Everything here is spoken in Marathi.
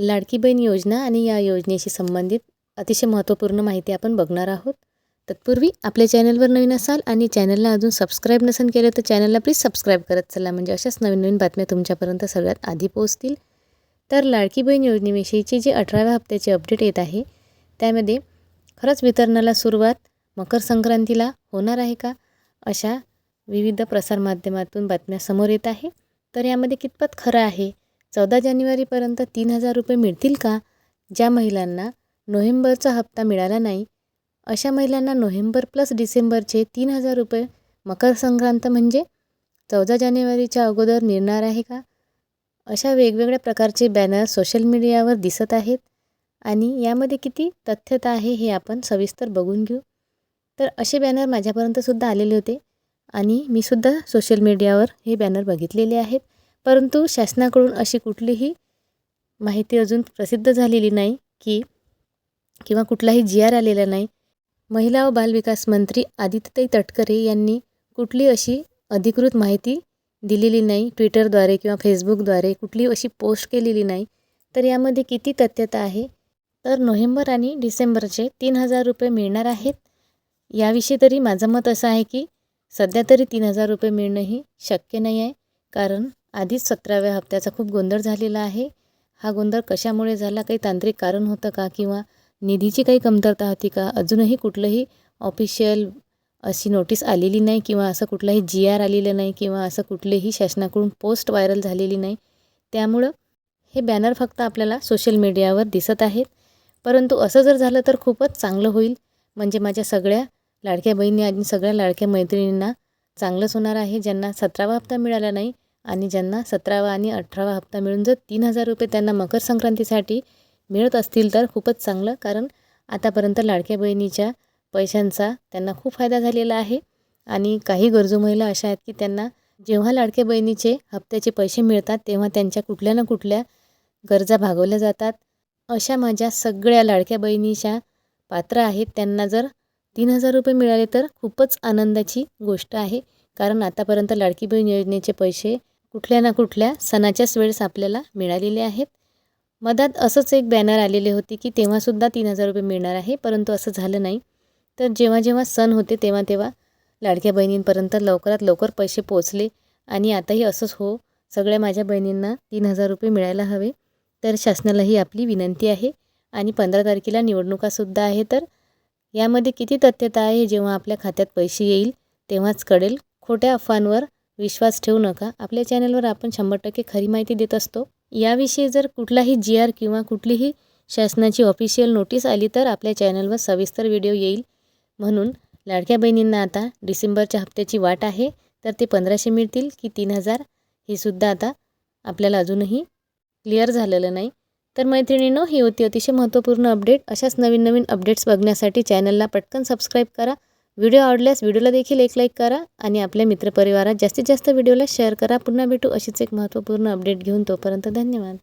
लाडकी बहीण योजना आणि या योजनेशी संबंधित अतिशय महत्त्वपूर्ण माहिती आपण बघणार आहोत. तत्पूर्वी आपल्या चॅनलवर नवीन असाल आणि चॅनलला अजून सबस्क्राईब नसेल केलं तर चॅनलला प्लीज सबस्क्राईब करत चला म्हणजे अशाच नवीन नवीन बातम्या तुमच्यापर्यंत सगळ्यात आधी पोहोचतील. तर लाडकी बहीण योजनेविषयीची जी अठराव्या हप्त्याची अपडेट येत आहे त्यामध्ये खरंच वितरणाला सुरुवात मकर संक्रांतीला होणार आहे का अशा विविध प्रसारमाध्यमातून बातम्या समोर येत आहे. तर यामध्ये कितपत खरं आहे चौदा जानेवारीपर्यंत तीन हजार रुपये मिळतील का? ज्या महिलांना नोव्हेंबरचा हप्ता मिळाला नाही अशा महिलांना नोव्हेंबर प्लस डिसेंबरचे तीन हजार रुपये मकर संक्रांत म्हणजे? चौदा जानेवारीच्या अगोदर मिळणार आहे का? अशा वेगवेगळ्या प्रकारचे बॅनर सोशल मीडियावर दिसत आहेत आणि यामध्ये किती तथ्यता आहे हे आपण सविस्तर बघून घेऊ. तर असे बॅनर माझ्यापर्यंतसुद्धा आलेले होते आणि मी सुद्धा सोशल मीडियावर हे बॅनर बघितलेले आहेत. परंतु शासनाकडून अशी कुठलीही माहिती अजून प्रसिद्ध झालेली नाही की किंवा कुठलाही जी आर आलेला नाही. महिला व बालविकास मंत्री आदित्यताई तटकरे यांनी कुठली अशी अधिकृत माहिती दिलेली नाही ट्विटरद्वारे किंवा फेसबुकद्वारे कुठली अशी पोस्ट केलेली नाही. तर यामध्ये किती तथ्यता आहे? तर नोव्हेंबर आणि डिसेंबरचे तीन हजार रुपये मिळणार आहेत. याविषयी तरी माझं मत असं आहे की सध्या तरी तीन हजार रुपये मिळणंही शक्य नाही आहे. कारण आधीच सतराव्या हप्त्याचा खूप गोंधळ झालेला आहे. हा गोंधळ कशामुळे झाला? काही तांत्रिक कारण होतं का? किंवा निधीची काही कमतरता होती का? अजूनही कुठलंही ऑफिशियल अशी नोटीस आलेली नाही किंवा असं कुठलाही जी आर आलेलं नाही किंवा असं कुठलेही शासनाकडून पोस्ट व्हायरल झालेली नाही. त्यामुळं हे बॅनर फक्त आपल्याला सोशल मीडियावर दिसत आहेत. परंतु असं जर झालं तर खूपच चांगलं होईल. म्हणजे माझ्या सगळ्या लाडक्या बहिणी आणि सगळ्या लाडक्या मैत्रिणींना चांगलंच होणार आहे. ज्यांना सतरावा हप्ता मिळाला नाही आणि ज्यांना सतरावा आणि अठरावा हप्ता मिळून जर तीन हजार रुपये त्यांना मकर संक्रांतीसाठी मिळत असतील तर खूपच चांगलं कारण आतापर्यंत लाडक्या बहिणीच्या पैशांचा त्यांना खूप फायदा झालेला आहे. आणि काही गरजू महिला अशा आहेत की त्यांना जेव्हा लाडक्या बहिणीचे हप्त्याचे पैसे मिळतात तेव्हा त्यांच्या कुठल्या ना कुठल्या गरजा भागवल्या जातात. अशा माझ्या सगळ्या लाडक्या बहिणीच्या पात्र आहेत. त्यांना जर तीन हजार रुपये मिळाले तर खूपच आनंदाची गोष्ट आहे कारण आतापर्यंत लाडकी बहीण योजनेचे पैसे कुठल्या ना कुठल्या सणाच्याच वेळेस आपल्याला मिळालेले आहेत. मधात असंच एक बॅनर आलेले होते की तेव्हासुद्धा तीन हजार रुपये मिळणार आहे परंतु असं झालं नाही. तर जेव्हा जेव्हा सण होते तेव्हा तेव्हा लाडक्या बहिणींपर्यंत लवकरात लवकर पैसे पोचले आणि आताही असंच हो सगळ्या माझ्या बहिणींना तीन हजार रुपये मिळायला हवे तर शासनालाही आपली विनंती आहे. आणि पंधरा तारखेला निवडणुकासुद्धा आहे तर यामध्ये किती तथ्यता आहे जेव्हा आपल्या खात्यात पैसे येईल तेव्हाच कळेल. खोट्या अफवांवर विश्वास ठेवू नका. आपल्या चॅनलवर आपण शंभर टक्के खरी माहिती देत असतो. याविषयी जर कुठलाही जी आर किंवा कुठलीही शासनाची ऑफिशियल नोटीस आली तर आपल्या चॅनलवर सविस्तर व्हिडिओ येईल. म्हणून लाडक्या बहिणींना आता डिसेंबरच्या हप्त्याची वाट आहे. तर ते पंधराशे मिळतील की तीन हजार हे सुद्धा आता आपल्याला अजूनही क्लिअर झालेलं नाही. तर मैत्रिणींनो ही होती अतिशय महत्त्वपूर्ण अपडेट अशाच नवीन नवीन अपडेट्स बघण्यासाठी चॅनलला पटकन सबस्क्राईब करा. व्हिडिओ आवडल्यास व्हिडिओला देखील एक लाईक करा आणि आपल्या मित्रपरिवारात जास्तीत जास्त व्हिडिओला शेअर करा. पुन्हा भेटू अशीच एक महत्त्वपूर्ण अपडेट घेऊन तोपर्यंत धन्यवाद.